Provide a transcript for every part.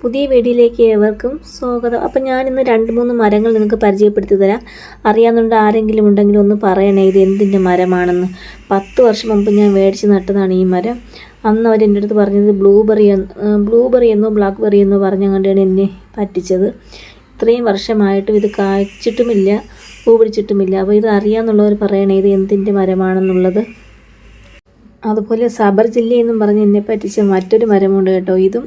പുതിയ വീഡിയോയിലേക്ക് ഏവർക്കും സ്വാഗതം. അപ്പം ഞാനിന്ന് രണ്ട് മൂന്ന് മരങ്ങൾ നിങ്ങൾക്ക് പരിചയപ്പെടുത്തി തരാം അറിയാവുന്നുണ്ട് ആരെങ്കിലും ഉണ്ടെങ്കിൽ ഒന്ന് പറയണേ ഇത് എന്തിന്റെ മരമാണെന്ന്. പത്ത് വർഷം മുമ്പ് ഞാൻ മേടിച്ച് നട്ടതാണ് ഈ മരം. അന്ന് അവർ എന്റെ അടുത്ത് പറഞ്ഞത് ബ്ലൂബെറി ബ്ലൂബെറി എന്നോ ബ്ലാക്ക് ബെറി എന്നോ പറഞ്ഞങ്ങാണ്ടാണ് എന്നെ പറ്റിച്ചത്. ഇത്രയും വർഷമായിട്ടും ഇത് കായ്ച്ചിട്ടുമില്ല പൂ പിടിച്ചിട്ടുമില്ല. അപ്പോൾ ഇത് അറിയാമെന്നുള്ളവർ പറയണേ ഇത് എന്തിന്റെ മരമാണെന്നുള്ളത്. അതുപോലെ സബർ ജില്ല എന്നും പറഞ്ഞ് എന്നെ പറ്റിച്ച മറ്റൊരു മരമുണ്ട് കേട്ടോ ഇതും.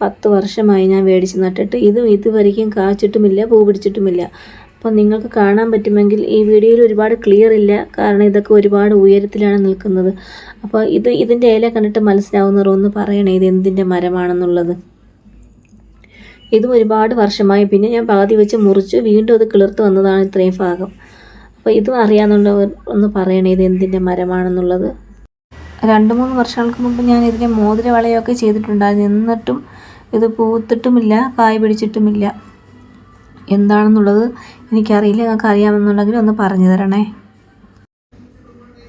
പത്ത് വർഷമായി ഞാൻ മേടിച്ച് നട്ടിട്ട് ഇതും ഇതുവരെയും കാച്ചിട്ടുമില്ല പൂ പിടിച്ചിട്ടുമില്ല. അപ്പോൾ നിങ്ങൾക്ക് കാണാൻ പറ്റുമെങ്കിൽ ഈ വീഡിയോയിൽ ഒരുപാട് ക്ലിയർ ഇല്ല. കാരണം ഇതൊക്കെ ഒരുപാട് ഉയരത്തിലാണ് നിൽക്കുന്നത്. അപ്പോൾ ഇത് ഇതിന്റെ ഇല കണ്ടിട്ട് മനസ്സിലാവുന്നവർ ഒന്ന് പറയണേ ഇത് എന്തിന്റെ മരമാണെന്നുള്ളത്. ഇതും ഒരുപാട് വർഷമായി. പിന്നെ ഞാൻ പാതി വെച്ച് മുറിച്ച് വീണ്ടും അത് കിളിർത്ത് വന്നതാണ് ഇത്രയും ഭാഗം. അപ്പോൾ ഇതും അറിയാമെന്നുള്ളവർ ഒന്ന് പറയണേ ഇത് എന്തിന്റെ മരമാണെന്നുള്ളത്. രണ്ട് മൂന്ന് വർഷങ്ങൾക്ക് മുമ്പ് ഞാൻ ഇതിന്റെ മോതിര വളയൊക്കെ ചെയ്തിട്ടുണ്ടായിരുന്നു. എന്നിട്ടും ഇത് പൂത്തിട്ടുമില്ല കായ് പിടിച്ചിട്ടുമില്ല. എന്താണെന്നുള്ളത് എനിക്കറിയില്ല. നിങ്ങൾക്ക് അറിയാമെന്നുണ്ടെങ്കിൽ ഒന്ന് പറഞ്ഞു തരണേ.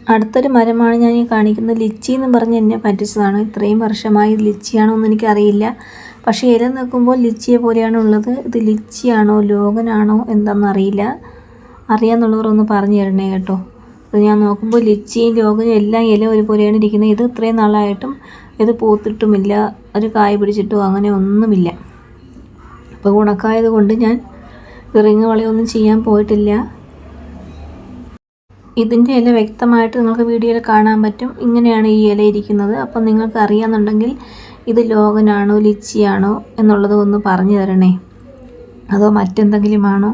അടുത്തൊരു മരമാണ് ഞാൻ ഈ കാണിക്കുന്നത്. ലിച്ചി എന്ന് പറഞ്ഞ് എന്നെ പറ്റിച്ചതാണ്. ഇത്രയും വർഷമായി ലിച്ചിയാണോ എന്ന് എനിക്കറിയില്ല. പക്ഷേ ഇല നിൽക്കുമ്പോൾ ലിച്ചിയെ പോലെയാണ് ഉള്ളത്. ഇത് ലിച്ചിയാണോ ലോകനാണോ എന്താണെന്നറിയില്ല. അറിയാമെന്നുള്ളവർ ഒന്ന് പറഞ്ഞു തരണേ കേട്ടോ. ഇത് ഞാൻ നോക്കുമ്പോൾ ലിച്ചിയും ലോകനും എല്ലാം ഇല ഒരുപോലെയാണ് ഇരിക്കുന്നത്. ഇത് ഇത്രയും നാളായിട്ടും ഇത് പൂത്തിട്ടുമില്ല ഒരു കായ പിടിച്ചിട്ടോ അങ്ങനെ ഒന്നുമില്ല. അപ്പോൾ ഉണക്കായത് കൊണ്ട് ഞാൻ റിങ് വളയൊന്നും ചെയ്യാൻ പോയിട്ടില്ല. ഇതിന്റെ ഇല വ്യക്തമായിട്ട് നിങ്ങൾക്ക് വീഡിയോയിൽ കാണാൻ പറ്റും. ഇങ്ങനെയാണ് ഈ ഇല ഇരിക്കുന്നത്. അപ്പം നിങ്ങൾക്ക് അറിയാമെന്നുണ്ടെങ്കിൽ ഇത് ലോകനാണോ ലിച്ചിയാണോ എന്നുള്ളത് ഒന്ന് പറഞ്ഞു തരണേ. അതോ മറ്റെന്തെങ്കിലുമാണോ?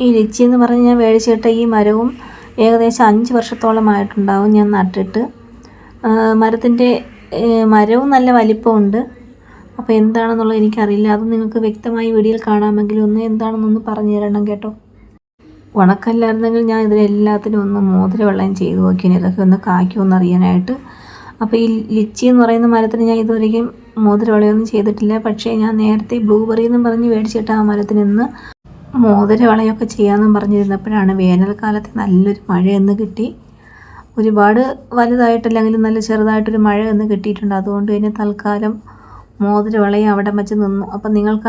ഈ ലിച്ചി എന്ന് പറഞ്ഞ് ഞാൻ മേടിച്ചിട്ട ഈ മരവും ഏകദേശം അഞ്ച് വർഷത്തോളമായിട്ടുണ്ടാവും ഞാൻ നട്ടിട്ട്. മരത്തിന്റെ മരവും നല്ല വലിപ്പമുണ്ട്. അപ്പോൾ എന്താണെന്നുള്ളത് എനിക്കറിയില്ല. അത് നിങ്ങൾക്ക് വ്യക്തമായി വീഡിയോയിൽ കാണാമെങ്കിൽ ഒന്ന് എന്താണെന്നൊന്ന് പറഞ്ഞു തരണം കേട്ടോ. ഉണക്കല്ലായിരുന്നെങ്കിൽ ഞാൻ ഇതിലെല്ലാത്തിനും ഒന്ന് മോതിര വെള്ളം ചെയ്ത് നോക്കിയാണ് ഇതൊക്കെ ഒന്ന് കായ്ക്കുമെന്ന് അറിയാനായിട്ട്. അപ്പോൾ ഈ ലിച്ചി എന്ന് പറയുന്ന മരത്തിന് ഞാൻ ഇതുവരെയും മോതിര വളയൊന്നും ചെയ്തിട്ടില്ല. പക്ഷേ ഞാൻ നേരത്തെ ബ്ലൂബെറി എന്നും പറഞ്ഞ് മേടിച്ചിട്ട് ആ മരത്തിന് ഇന്ന് മോതിര വളയൊക്കെ ചെയ്യാമെന്നും പറഞ്ഞിരുന്നപ്പോഴാണ് വേനൽക്കാലത്ത് നല്ലൊരു മഴയെന്ന് കിട്ടി. ഒരുപാട് വലുതായിട്ടില്ലെങ്കിലും നല്ല ചെറുതായിട്ടൊരു മഴ ഒന്ന് കിട്ടിയിട്ടുണ്ട്. അതുകൊണ്ട് തന്നെ തൽക്കാലം മോതിരവളയും അവിടെ വെച്ച് നിന്നു. അപ്പം നിങ്ങൾക്ക്